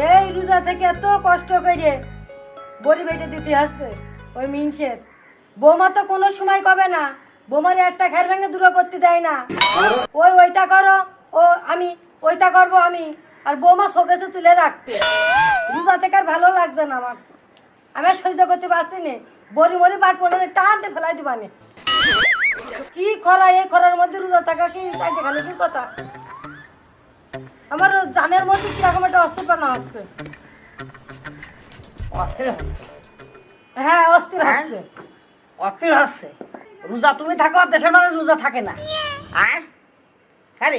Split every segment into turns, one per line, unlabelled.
এই রোজা থেকে এত কষ্ট করে বড়ি বেটে দিতে আসছে ওই মিনসের। বৌমা তো কোনো সময় কবে না, বৌমার একটা ঘের ভেঙে দূর করতে দেয় না। ওই ওইটা করো, ও আমি, ওইটা করব আমি, আর বৌমা শোকেছে তুলে রাখতে। রোজা থেকে আর ভালো লাগছে না আমার। আমি আর সহ্য করতে পারছি না। বড়ি মরি বাট পড়ে টানতে ফেলাই দিবানে। কি খরা এই খরার মধ্যে রোজা থাকা কি কথা? আমার জানের মধ্যে কীরকম একটা অস্থিরপনা হচ্ছে?
অস্থির হচ্ছে?
হ্যাঁ অস্থির
হ্যাঁ?
হচ্ছে।
অস্থির হচ্ছে? রোজা তুমি থাকো আর দেশের মানুষ রোজা থাকে না। আর হ্যাঁ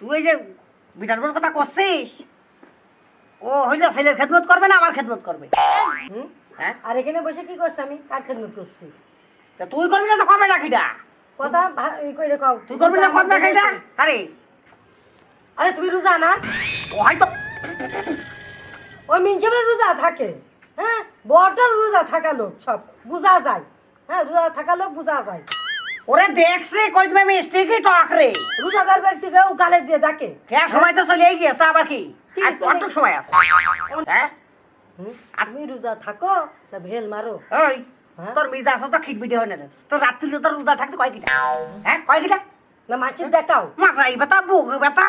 তুই যে বিটার বোর কথা করছিস? ও হইল ছেলের খেদমত করবে না আমার খেদমত করবে?
হুম?
হ্যাঁ?
আর এখানে বসে কি করছি আমি? কার খেদমত করছি?
তা তুই করবি না তো করবে না কিটা
কথা ই করে কও।
তুই করবি না করবে না কিটা আরে
আরে তুমি রোজা না?
ও হয়তো
ওই মিনসেবের রোজা থাকে। হ্যাঁ? বড়টার রোজা থাকা লোক সব বোঝা যায়। হ্যাঁ রোজা থাকা লোক বোঝা যায়।
ওরে দেখছে কই তুমি মিস্ত্রিকে টক রে?
রোজাদার ব্যক্তিকে গালে দিয়ে ডাকে।
কে সময় তো চলেই গিয়েছে আবার কি? আর কত সময় আছে। হ্যাঁ?
হুম? তুমি রোজা থাকো না ভেল মারো?
ওই
হ্যাঁ?
তোর মিজা আছে তো খিটবিটি হয় না। তোর রাত্রি তোর রোজা থাকতে কয় কিটা? হ্যাঁ কয় কিটা?
না মাছের দেখাও।
মাথাই ব্যথা বুক ব্যথা।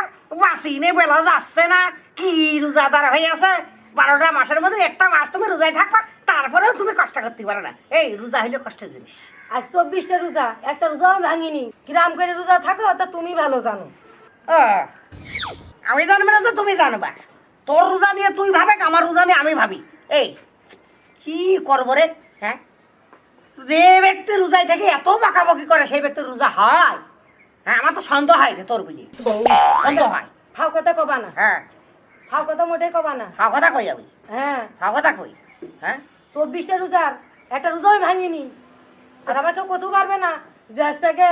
বাসি নে বেলা যাচ্ছে না। কি রোজাদার হয়ে আছে? বারোটা মাসের মধ্যে একটা মাস তুমি রোজায় থাকবা তারপরেও তুমি কষ্ট করতে পারো না। এই রোজা হইলে কষ্টের জিনিস।
আর চব্বিশটা রোজা একটা রোজা ভাঙিনি। কিরাম করে রোজা থাকো তা তুমি ভালো জানো।
আমি জানব না তো তুমি জানবা। তোর রোজা নিয়ে তুই ভাবে আমার রোজা নিয়ে আমি ভাবি। এই কি করব রে? হ্যাঁ? যে ব্যক্তি রোজায় থেকে এত বাঁকাবাকি করে সেই ব্যক্তির রোজা হয়? হ্যাঁ আমার তো সন্দেহ হয় রে তোর বুঝি। সন্দেহ হয়।
ফাও কথা কবা না।
হ্যাঁ।
ফাও কথা মোটেই কবা না।
হা কথা কই যাবি?
হ্যাঁ।
হা কথা কই? হ্যাঁ?
চব্বিশটা রোজার একটা রোজা আমি ভাঙিনি। আর আমার কেউ কোথাও পারবে না যে আজ থেকে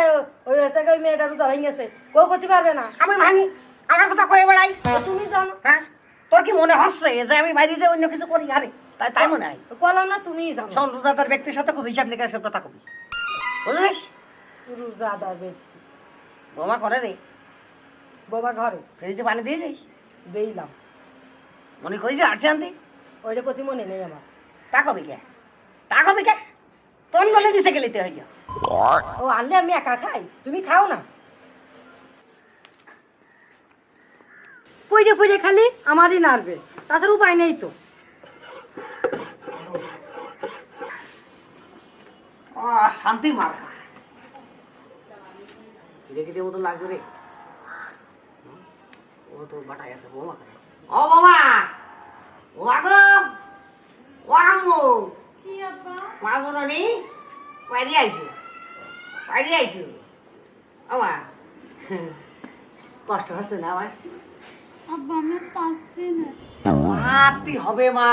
ওই আজ ওই মেয়েটা রোজা ভেঙে গেছে কেউ করতে পারবে না।
আমি ভাঙি। আমার কথা কয়ে বেড়াই।
তুমি জানো।
হ্যাঁ? তোর কি মনে হচ্ছে যে আমি বাইরে যে অন্য কিছু করি? আরে তাই তাই মনে হয়।
কলাম না তুমিই জানো।
রোজাদার ব্যক্তির সাথে খুব হিসাব নিকাশের কথা কবি। বুঝলিস
রোজাদার ব্যক্তি।
বোমা করে রে।
বাবা ঘরে।
ফ্রিজে পানি দিয়েছিস?
বেইলাম
মনে যে আটছে আনতে?
ওইটা কতি মনে নেই আমার।
তা কবি কে? তা কবি কে? তোর বলে দিছে গেলিতে হয়ে যা
ও আনলে আমি একা খাই তুমি খাও না। পইরে পইরে খালি আমারই নাড়বে তাছাড়া উপায় নেই তো।
শান্তি মার। কিরে কিরে মতো লাগছে রে। তো বোমা ও বোমা! ও আগো! ও আম্মু! মা জননী বাইরে আইছো? বাইরে আইছো? আমা কষ্ট হচ্ছে না আমার?
আব্বা আমি পারছি না।
মারতে হবে মা!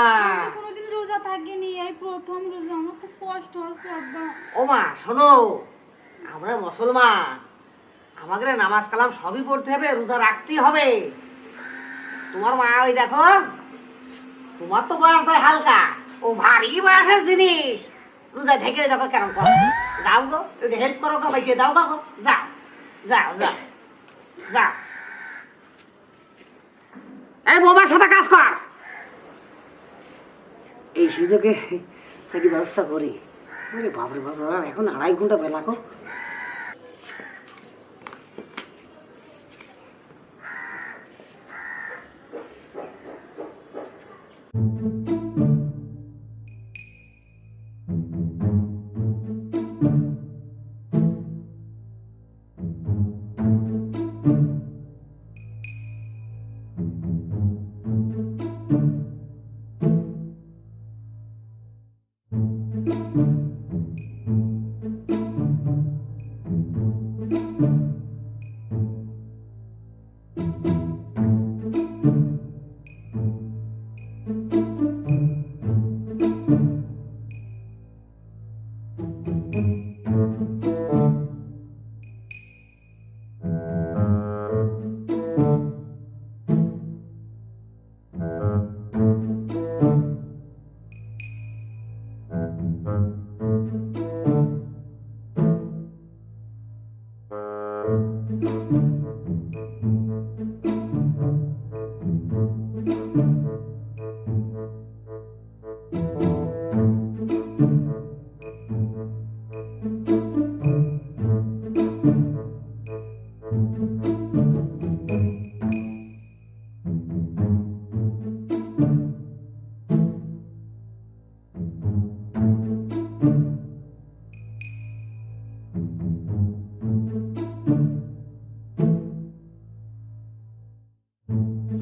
কোনোদিন রোজা থাকিনি এই প্রথম রোজা। আমার খুব কষ্ট হচ্ছে আব্বা।
ও মা শোনো! আমরা মুসলমান। আমাদের নামাজ কালাম সবই পড়তে হবে, রোজা রাখতে হবে। তোমার মা ওই দেখো, তোমার তো বয়স হয় হালকা, ও ভারী বয়সের জিনিস। রোজা ঢেকে দেখো কেমন করে। যাও গো, একটু হেল্প করো গো বাইকে দাও গো যাও যাও যাও যাও। এই বোমার সাথে কাজ কর। এই সুযোগে সেটি ব্যবস্থা করি। আরে বাপরে বাপরে এখন আড়াই ঘণ্টা বেলা কো
Thank
you.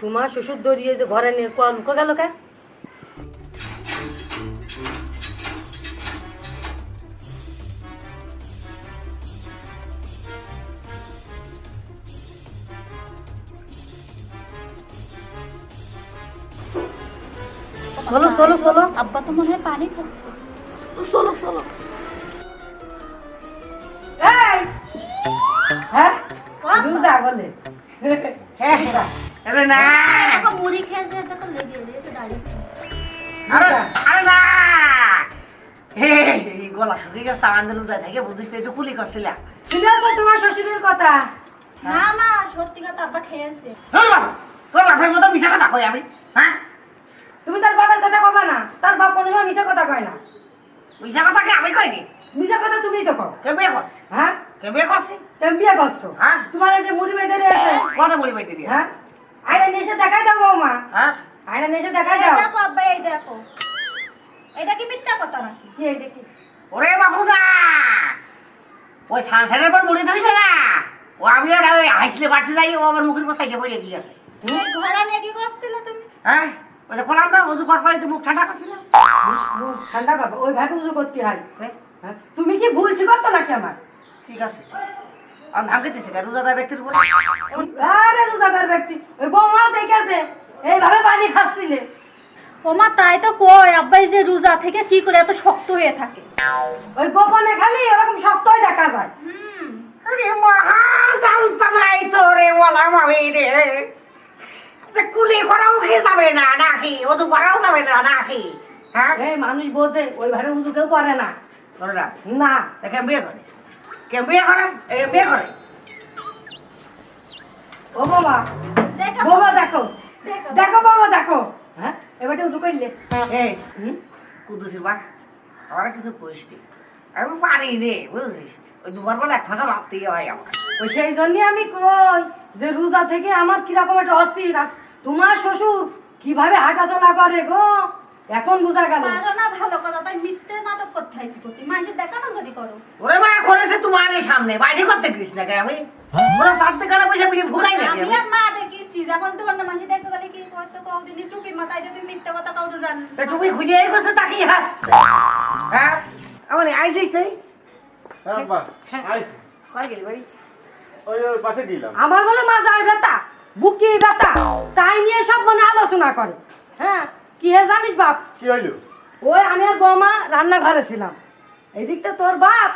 তোমার শ্বশুর দড়িয়ে যে ঘরে নিয়ে কোয়া লুকো গেল কে? চলো চলো চলো।
আব্বা তো মনে হয় পানি
চলো চলো। এই! হ্যাঁ? রুজা বলে
হ্যাঁ আরে না
মুড়ি খেয়েছে দেখো লেগে লেগে দাঁড়িয়ে
গলা শুকিয়ে গেছে আমাদের রোজা থেকে বুঝিস একটু কুলি করছিলাম
শুনেছো তোমার শ্বশুরের কথা
না মা সত্যি কথা আব্বা খেয়েছে
তোর বাবা তোর বাপের মতো মিশা কথা কই আমি হ্যাঁ
তুমি তার বাবার কথা কবা না তার বাপ কোনো সময় মিশা কথা কয় না
মিশা কথা কি আমি কই নি
মিশা কথা তুমিই তো কও
কে বিয়ে
হ্যাঁ?
বিয়ে করছে?
তুমি বিয়ে করছ?
হ্যাঁ।
তোমার এই যে মুড়ি বেঁধে রয়েছে?
বলি দিয়ে?
হ্যাঁ। আয়না দেখাই দাও বৌমা।
হ্যাঁ।
আয়না নিয়ে দেখাই দাও।
দেখো আব্বা এই দেখো। এটা কি মিথ্যা কথা নাকি?
কি এইটা কি?
ওরে বাবু না ওই পর মুড়ি ধরিছে না? ও আমি আর হাসলে বাড়তে যাই ও আমার মুখের উপর সাইডে পড়ে গিয়েছে
ঘোড়া নিয়ে কি করছিলে তুমি?
হ্যাঁ? ওই যে করলাম না একটু মুখ ঠান্ডা করছিল।
ঠান্ডা বাবা ওই ভাবে উজু করতে হয়।
হ্যাঁ,
হ্যাঁ? তুমি কি ভুল শিখাচ্ছ নাকি আমার?
ঠিক আছে। আমি খেতেছি না রোজাদার ব্যক্তির উপর?
আরে রোজাদার ব্যক্তি। ওই বৌমা দেখেছে এইভাবে পানি খাচ্ছিলে।
ওমা তাই তো কই আব্বা এই যে রোজা থেকে কি করে এত শক্ত হয়ে থাকে?
ওই গোপনে খালি এরকম শক্তই দেখা যায়।
আরে মহা জানতা নাই তো রে বলা মামি রে। যে কুলি করাও কি যাবে না নাকি? ওজু করাও যাবে না নাকি? হ্যাঁ?
মানুষ বোঝে ওইভাবে উজু কেউ করে না।
করে না?
না।
কে বিয়ে করে। কে বিয়ে করে? এ বিয়ে করে।
ও বাবা
দেখো।
বাবা দেখো।
দেখো।
বাবা দেখো। হ্যাঁ? এবারে উজু করলে।
এই
হুম?
কুদুসির বা আমার কিছু কইস আমি পারি রে বুঝছিস? ওই দুবার বেলা এক ফাঁকা ভাবতেই হয় আমার
ওই সেই জন্যই আমি কই যে রোজা থেকে আমার কীরকম একটা অস্থির তোমার শ্বশুর কীভাবে হাঁটাচলা করে গো? এখন বুঝা গেল।
পারো না ভালো কথা তাই মিথ্যে নাটক করতে হয় কি করতে? মানুষের দেখানো যদি করো।
ওরে মা করেছে তোমার সামনে। বাইরে করতে গেছিস নাকি আমি ওরা সাথে কানে বসে বিড়ি ফুকাই নাকি
আমি আর মা দেখিছি যখন তোমার না মানুষ দেখতে গেলে কি করতে কও দিন চুপি মাথায় যে তুমি মিথ্যে কথা কাউ তো জান।
তা তুমি খুঁজে এই বসে তাকিয়ে হাস? হ্যাঁ? আমার আইসিস তুই?
হ্যাঁ বাহ আইসি।
কয় গেলি ভাই?
ওই ওই পাশে গেলাম।
আমার বলে মাজায় ব্যথা বুকি ব্যথা তাই নিয়ে সব মনে আলোচনা করে। হ্যাঁ? কি হে জানিস বাপ?
কি হইল?
ওই আমি আর বৌমা রান্নাঘরে ছিলাম। এদিকটা তোর বাপ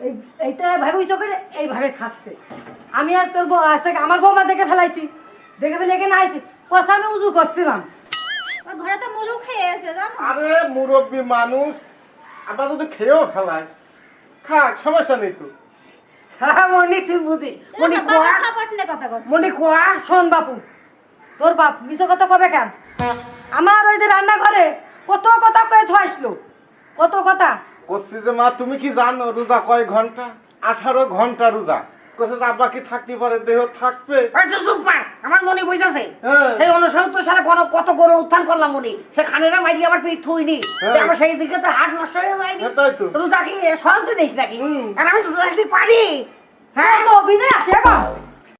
এই এইটা ভাবে করে এইভাবে খাচ্ছে। আমি আর তোর বউ- আজ থেকে আমার বৌমা দেখে ফেলাইছি। দেখে ফেলে এখানে আইছি। পয়সা আমি উজু করছিলাম।
ওই ঘরে তো মুলু খেয়ে এসে জানো?
আরে মুরব্বী মানুষ আবার যদি খেয়েও খেলায় খা সমস্যা নেই তো।
হ্যাঁ মনি তুই বুঝিস মনি কোয়া?
সাপোর্ট নিয়ে কথা কর
মনি কোয়া?
শোন বাপু তোর বাপ মিশো কথা কবে কেন? আমার ওই যে রান্নাঘরে কত কথা কয়ে থাসলো কত কথা।
করছি যে মা তুমি কি জানো রোজা কয় ঘণ্টা? আঠারো ঘণ্টা রোজা। কোথায় যে আব্বা কি থাকতে পারে? দেহ থাকবে।
এই চুপ মার আমার মনি বুঝাছে।
হ্যাঁ।
এই অনুসত্তর সালে কোন কত গরু উত্থান করলাম মনি। সে খানেরা মাইরি আবার পিঠ থুইনি।
হ্যাঁ।
আমার সেই দিকে তো হাট নষ্ট হয়ে যায়নি।
হ্যাঁ, তাই তো।
রোজা কি সহজ জিনিস নাকি?
হুম।
আর আমি রোজা পারি।
হ্যাঁ তো অভিনয় আসে বাপ